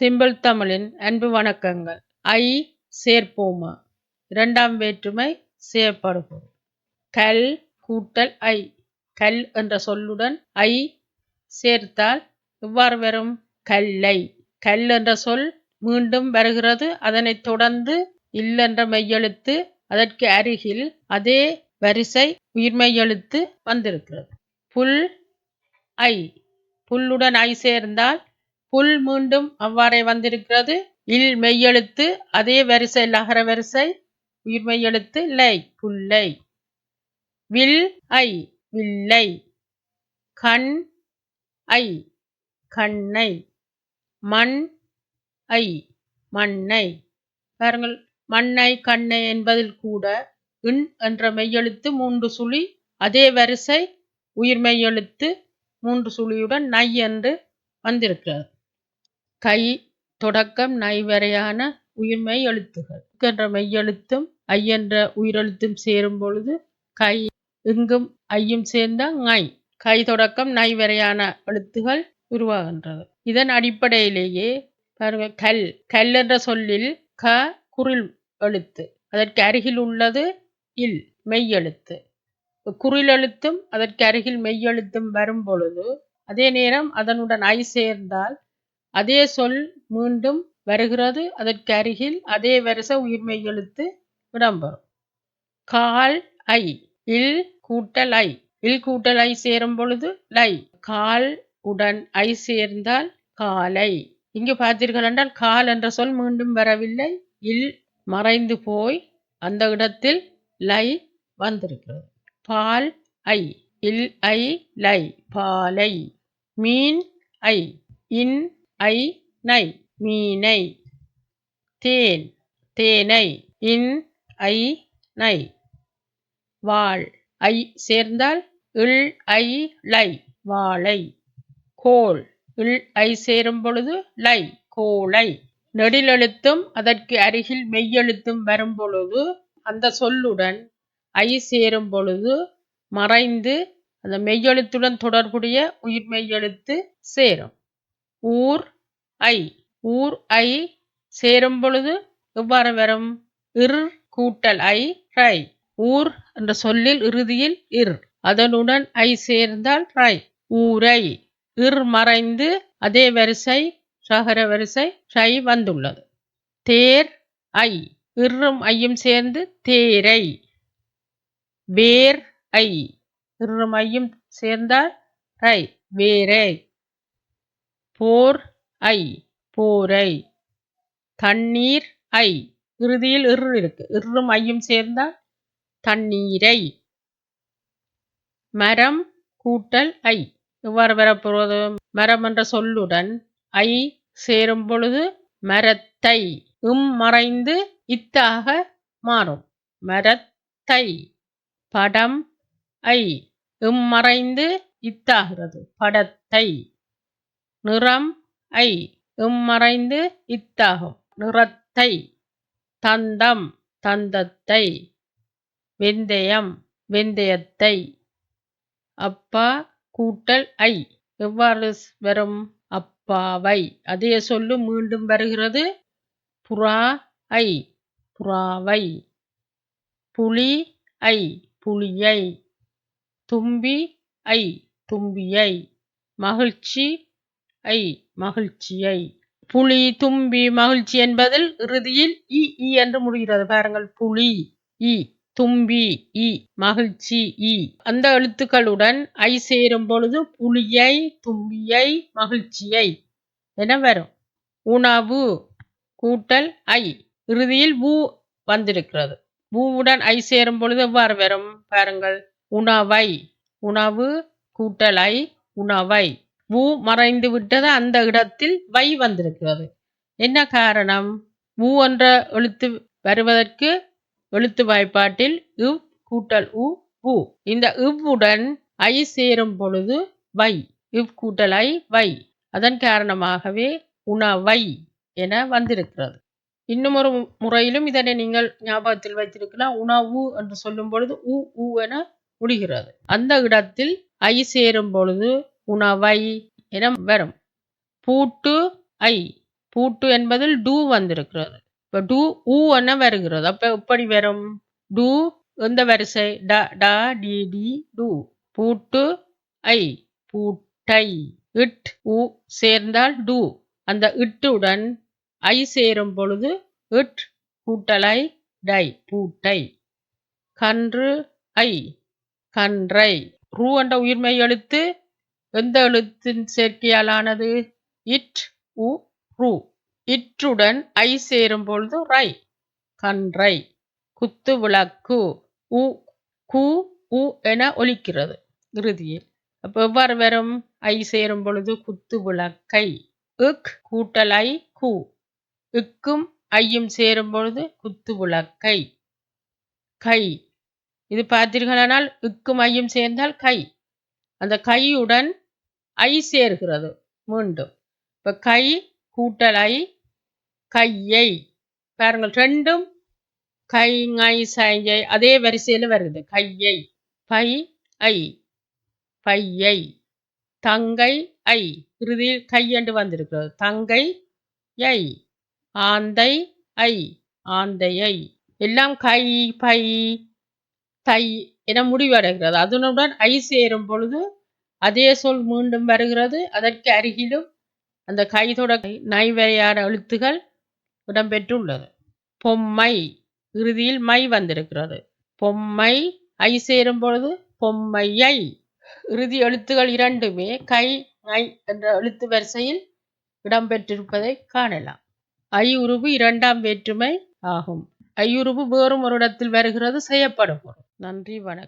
Simple தமிழின் அன்பு வணக்கங்கள். ஐ சேர்ப்போமா? இரண்டாம் வேற்றுமை செய்யப்படுவோம். கல் கூட்டல் ஐ. கல் என்ற சொல்லுடன் ஐ சேர்த்தால் எவ்வாறு வரும்? கல்லை. கல் என்ற சொல் மீண்டும் வருகிறது. அதனைத் தொடர்ந்து இல் என்ற மெய்யெழுத்து அதற்கு அருகில் அதே வரிசை உயிர்மெய்யெழுத்து வந்திருக்கிறது. புல் ஐ. புல்லுடன் ஐ சேர்ந்தால் புல் மீண்டும் அவ்வாறே வந்திருக்கிறது. இல் மெய்யெழுத்து அதே வரிசை லகர வரிசை. உயிர் மெய்யெழுத்து லை புல்லை. வில் ஐ வில்லை. கண் ஐ கண்ணை. மண் ஐ மண்ணை. பாருங்கள் மண்ணை கண்ணை என்பதில் கூட இன் என்ற மெய்யெழுத்து மூன்று சுழி அதே வரிசை உயிர் மெய்யெழுத்து மூன்று சுழியுடன் நை என்று வந்திருக்கிறது. கை தொடக்கம் நை வரையான உயிர்மெய் எழுத்துகள். என்ற மெய்யெழுத்தும் ஐ என்ற உயிரெழுத்தும் சேரும் பொழுது கை இங்கும் ஐயும் சேர்ந்த ஐ கை தொடக்கம் நை வரையான எழுத்துகள் உருவாகின்றது. இதன் அடிப்படையிலேயே பாருங்க கல். கல் என்ற சொல்லில் க குரில் எழுத்து. அதற்கு அருகில் உள்ளது இல் மெய் எழுத்து குரில் எழுத்தும் அதற்கு அருகில் மெய் எழுத்தும் வரும் பொழுது அதே நேரம் அதனுடன் ஐ சேர்ந்தால் அதே சொல் மீண்டும் வருகிறது. அதற்கு அருகில் அதே வரிசை உயிர்மெய் எழுத்து இடம்பெறும். கால் ஐ இல் கூட்டல் ஐ. இல் கூட்டல் ஐ சேரும் பொழுது லை. கால் உடன் ஐ சேர்ந்தால் காலை. இங்கு பார்த்தீர்கள் என்றால் கால் என்ற சொல் மீண்டும் வரவில்லை. இல் மறைந்து போய் அந்த இடத்தில் லை வந்திருக்கிறது. பால் ஐ இல் ஐ லை. பாலை. மீன் ஐ இன் ஐ நை மீனை தேன் தேனை. இன் ஐ நை. வாழ் ஐ சேர்ந்தால் இல் ஐ லை. வாழை கோள் இல் ஐ சேரும் பொழுது லை கோளை. நெடிலெழுத்தும் அதற்கு அருகில் மெய்யெழுத்தும் வரும் பொழுது அந்த சொல்லுடன் ஐ சேரும் பொழுது மறைந்து அந்த மெய்யெழுத்துடன் தொடர்புடைய உயிர் மெய்யெழுத்து சேரும். ஊர் ஐ. ஊர் ஐ சேரும் பொழுது எவ்வாறு வரும்? இர் கூட்டல் ஐ ரை ஊர் என்ற சொல்லில் இறுதியில் இர். அதனுடன் ஐ சேர்ந்தால் ரை ஊரை. இர் மறைந்து அதே வரிசை சகர வரிசை ரை வந்துள்ளது. தேர் ஐ. இர்றும் ஐயும் சேர்ந்து தேரை. வேர் ஐ. இர்றும் ஐயும் சேர்ந்தால் ரை வேரை. போர் ஐ போரை. தண்ணீர் ஐ. இறுதியில் இரு இருக்கு. இர்ரும் ஐயும் சேர்ந்தால் தண்ணீரை. மரம் கூட்டல் ஐ. இவ்வாறு வரப்போவது மரம் என்ற சொல்லுடன் ஐ சேரும் பொழுது மரத்தை இம் மறைந்து இத்தாக மாறும். மரத்தை படம் ஐ. இம் மறைந்து இத்தாகிறது. படத்தை நிறம் ஐ இம்மறைந்து இத்தாகும். நிறத்தை தந்தம் தந்தத்தை வெந்தயம் வெந்தயத்தை. அப்பா கூட்டல் ஐ எவ்வாறு வரும்? அப்பாவை. அதே சொல்லு மீண்டும் வருகிறது. புறா ஐ புறாவை. புலி ஐ புலியை. தும்பி ஐ தும்பியை. மகிழ்ச்சி ஐ மகிழ்ச்சியை புலி தும்பி மகிழ்ச்சி என்பதில் இறுதியில் இ இ என்று முடிகிறது. பாருங்கள் புலி இ தும்பி இ மகிழ்ச்சி இ. அந்த எழுத்துக்களுடன் ஐ சேரும் பொழுது புலியை தும்பியை மகிழ்ச்சியை என வரும். உணவு கூட்டல் ஐ. இறுதியில் பூ வந்திருக்கிறது. பூவுடன் ஐ சேரும் பொழுது எவ்வாறு வரும்? பாருங்கள் உணவை உணவு கூட்டல் ஐ உணவை. வு மறைந்து விட்டது அந்த இடத்தில் வை வந்திருக்கிறது. என்ன காரணம்? வு என்ற எழுத்து வருவதற்கு எழுத்து வாய்ப்பாட்டில் இவ் கூட்டல் உ உ. இந்த இவ்வுடன் ஐ சேரும் பொழுது வை. இவ் கூட்டல் ஐ வை. அதன் காரணமாகவே உணவை என வந்திருக்கிறது. இன்னும் ஒரு முறையிலும் இதனை நீங்கள் ஞாபகத்தில் வைத்திருக்கலாம். உணவு என்று சொல்லும் பொழுது உ உ என முடிகிறது. அந்த இடத்தில் ஐ சேரும் பொழுது உணவை என வரும். பூட்டு ஐ பூட்டு என்பதில் டூ வந்திருக்கிறது. இப்போ டூ ஊ என்ன வருகிறது. அப்போ எப்படி வரும்? டூ எந்த வரிசை? ட ட டி டி டூ. பூட்டு ஐ பூட்டை. இட் உ சேர்ந்தால் டூ. அந்த இட்டுடன் ஐ சேரும் பொழுது இட் கூட்டலை டை பூட்டை. கன்று ஐ கன்றை. ரூ என்ற உயிர்மை எழுத்து எந்த எழுத்தின் சேர்க்கையாலானது? இட் உ ரூ. இற்றுடன் ஐ சேரும் பொழுது ரை. கன்றை. குத்து விளக்கு. உ கு உ என ஒலிக்கிறது. இறுதியில். அப்போ எவ்வாறு வரும்? ஐ சேரும் பொழுது குத்து விளக்கை. இக் கூட்டல் ஐ கு. இக்கும் ஐயும் சேரும் பொழுது குத்து விளக்கை. கை. இது பார்த்தீர்களானால் இக்கும் ஐயும் சேர்ந்தால் கை. அந்த கையுடன் ஐ சேர்கிறது மீண்டும். இப்போ கை கூட்டல் ஐ கையை. பாருங்கள் ரெண்டும் கை ஐ சையை அதே வரிசையில் வருது. கையை பை ஐ பையை. தங்கை ஐ. இறுதியில் கையண்டு வந்திருக்கிறது. தங்கை ஐ. ஆந்தை ஐ. ஆந்தையை. எல்லாம் கை பை தை என முடிவடைகிறது அதனுடன் ஐ சேரும் பொழுது அதே சொல் மீண்டும் வருகிறது. அதற்கு அருகிலும் அந்த கைதொட நைவரையான எழுத்துகள் இடம்பெற்றுள்ளது. பொம்மை இறுதியில் மை வந்திருக்கிறது. பொம்மை ஐ சேரும் பொழுது பொம்மையை இறுதி எழுத்துகள் இரண்டுமே கை ஐ என்ற எழுத்து வரிசையில் இடம்பெற்றிருப்பதை காணலாம். ஐ உருவு இரண்டாம் வேற்றுமை ஆகும். ஐயுருவு வேறும் ஒரு இடத்தில் வருகிறது செய்யப்படும் பொருள். நன்றி வணக்கம்.